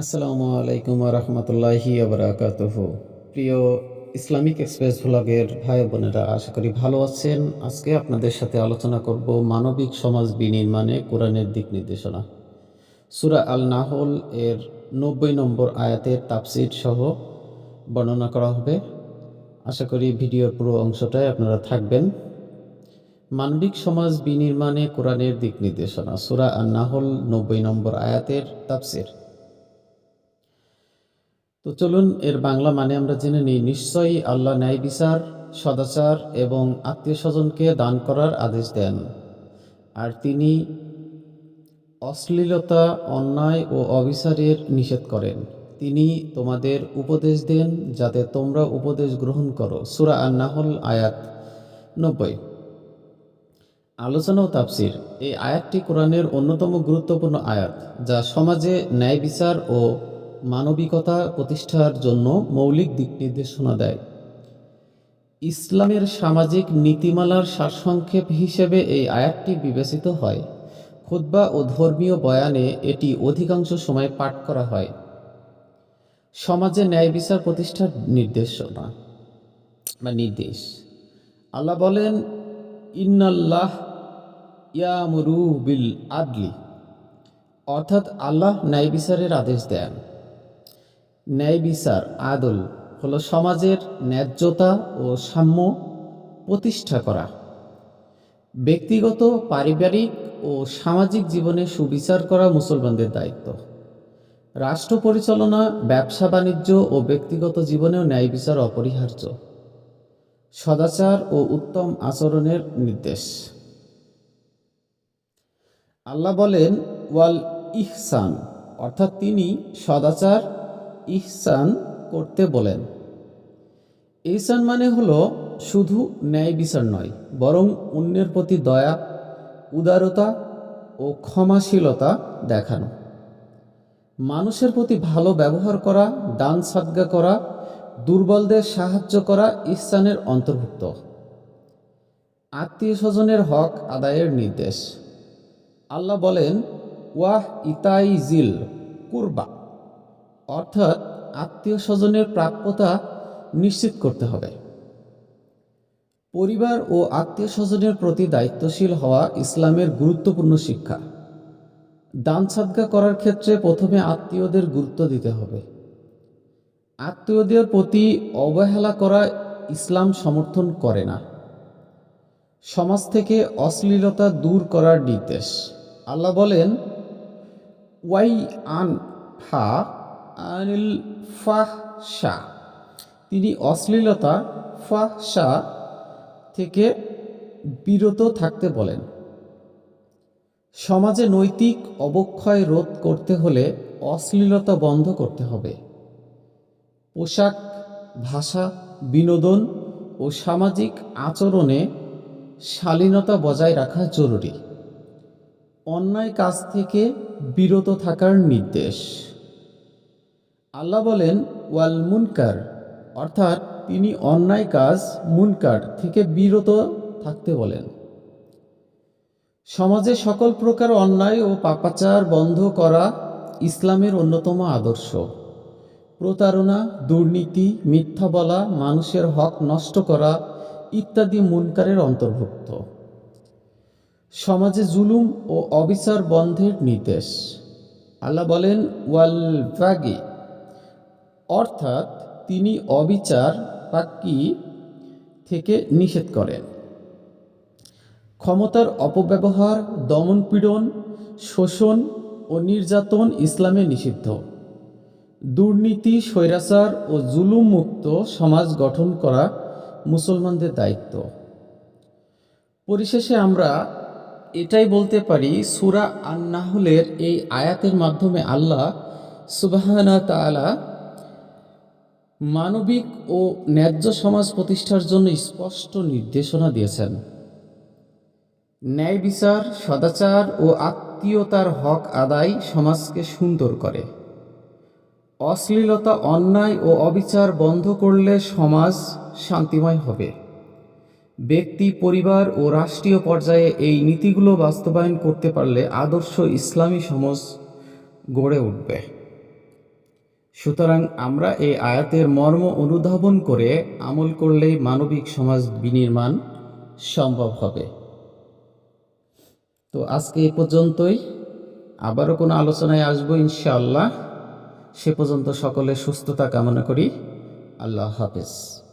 আসসালামু আলাইকুম রহমতুল্লাহি আবরাকাতহ প্রিয় ইসলামিক এক্সপ্রেস ভ্লগের ভাই বোনেরা, আশা করি ভালো আছেন। আজকে আপনাদের সাথে আলোচনা করব মানবিক সমাজ বিনির্মাণে কোরআনের দিক নির্দেশনা। সুরা আল নাহল এর নব্বই নম্বর আয়াতের তাফসির সহ বর্ণনা করা হবে। আশা করি ভিডিওর পুরো অংশটায় আপনারা থাকবেন। মানবিক সমাজ বিনির্মাণে কোরআনের দিক নির্দেশনা, সুরা আল নাহল নব্বই নম্বর আয়াতের তাফসির। তো চলুন, এর বাংলা মানে আমরা জেনে নিই। নিশ্চয়ই আল্লাহ ন্যায় বিচার সদাচার এবং আত্মীয় স্বজনকে দান করার আদেশ দেন। আর তিনি অশ্লীলতা, অন্যায় ও অবিচারের নিষেধ করেন। তিনি তোমাদের উপদেশ দেন যাতে তোমরা উপদেশ গ্রহণ করো। সুরা আন্নাহল, আয়াত নব্বই। আলোচনা ও তাফসির। এই আয়াতটি কোরআনের অন্যতম গুরুত্বপূর্ণ আয়াত, যা সমাজে ন্যায় বিচার ও মানবিকতা প্রতিষ্ঠার জন্য মৌলিক দিক নির্দেশনা দেয়। ইসলামের সামাজিক নীতিমালার সারসংক্ষেপ হিসেবে এই আয়াতটি বিবেচিত হয়। খুতবা ও ধর্মীয় বয়ানে এটি অধিকাংশ সময় পাঠ করা হয়। সমাজে ন্যায় বিচার প্রতিষ্ঠার নির্দেশনা, বা নির্দেশ। আল্লাহ বলেন, ইন্নাল্লাহ ইয়ামরু বিল আদলি। অর্থাৎ আল্লাহ ন্যায় বিচারের আদেশ দেন। ন্যায় বিচার আদল হলো সমাজের ন্যায্যতা ও সাম্য প্রতিষ্ঠা করা। ব্যক্তিগত, পারিবারিক ও সামাজিক জীবনে সুবিচার করা মুসলমানদের দায়িত্ব। রাষ্ট্র পরিচালনা, ব্যবসা বাণিজ্য ও ব্যক্তিগত জীবনেও ন্যায় বিচার অপরিহার্য। সদাচার ও উত্তম আচরণের নির্দেশ। আল্লাহ বলেন, ওয়াল ইহসান, অর্থাৎ তিনি সদাচার ইহসান করতে বলেন। ইহসান মানে হলো শুধু ন্যায় বিচার নয়, বরং অন্যের প্রতি দয়া, উদারতা ও ক্ষমাশীলতা দেখানো। মানুষের প্রতি ভালো ব্যবহার করা, দান সাদগা করা, দুর্বলদের সাহায্য করা ইহসানের অন্তর্ভুক্ত। আত্মীয় স্বজনের হক আদায়ের নির্দেশ। আল্লাহ বলেন, ওয়াহ ইতাই জিল কুরবা। অর্থাৎ আত্মীয় স্বজনের প্রাপ্যতা নিশ্চিত করতে হবে। পরিবার ও আত্মীয় স্বজনের প্রতি দায়িত্বশীল হওয়া ইসলামের গুরুত্বপূর্ণ শিক্ষা। দান সাদগা করার ক্ষেত্রে প্রথমে আত্মীয়দের গুরুত্ব দিতে হবে। আত্মীয়দের প্রতি অবহেলা করা ইসলাম সমর্থন করে না। সমাজ থেকে অশ্লীলতা দূর করার নির্দেশ। আল্লাহ বলেন, ওয়াই আন হা আনিল ফাহশা। তিনি অশ্লীলতা ফাহশা থেকে বিরত থাকতে বলেন। সমাজে নৈতিক অবক্ষয় রোধ করতে হলে অশ্লীলতা বন্ধ করতে হবে। পোশাক, ভাষা, বিনোদন ও সামাজিক আচরণে শালীনতা বজায় রাখা জরুরি। অন্যায় কাজ থেকে বিরত থাকার নির্দেশ। আল্লাহ বলেন, ওয়াল মুনকার অর্থাৎ তিনি অন্যায় কাজ মুনকার থেকে বিরত থাকতে বলেন। সমাজে সকল প্রকার অন্যায় ও পাপাচার বন্ধ করা ইসলামের অন্যতম আদর্শ। প্রতারণা, দুর্নীতি, মিথ্যা বলা, মানুষের হক নষ্ট করা ইত্যাদি মুনকারের অন্তর্ভুক্ত। সমাজে জুলুম ও অবিচার বন্ধের নির্দেশ। আল্লাহ বলেন, ওয়াল বাগি অর্থাৎ তিনি অবিচার পাক্কি থেকে নিষেধ করেন। ক্ষমতার অপব্যবহার দমনপীড়ন শোষণ ও নির্যাতন ইসলামে নিষিদ্ধ। দুর্নীতি, স্বৈরাচার ও জুলুম মুক্ত সমাজ গঠন করা মুসলমানদের দায়িত্ব। পরিশেষে আমরা এটাই বলতে পারি, সুরা আন্নাহুলের এই আয়াতের মাধ্যমে আল্লাহ সুবাহানা তালা মানবিক ও ন্যায্য সমাজ প্রতিষ্ঠার জন্য স্পষ্ট নির্দেশনা দিয়েছেন। ন্যায় বিচার, সদাচার ও আত্মীয়তার হক আদায় সমাজকে সুন্দর করে। অশ্লীলতা, অন্যায় ও অবিচার বন্ধ করলে সমাজ শান্তিময় হবে। ব্যক্তি, পরিবার ও রাষ্ট্রীয় পর্যায়ে এই নীতিগুলো বাস্তবায়ন করতে পারলে আদর্শ ইসলামী সমাজ গড়ে উঠবে। সুতরাং আমরা এই আয়াতের মর্ম অনুধাবন করে আমল করলেই মানবিক সমাজ বিনির্মাণ সম্ভব হবে। তো আজকে এ পর্যন্তই। আবারও কোনো আলোচনায় আসব ইনশাআল্লাহ। সে পর্যন্ত সকলে সুস্থতা কামনা করি। আল্লাহ হাফেজ।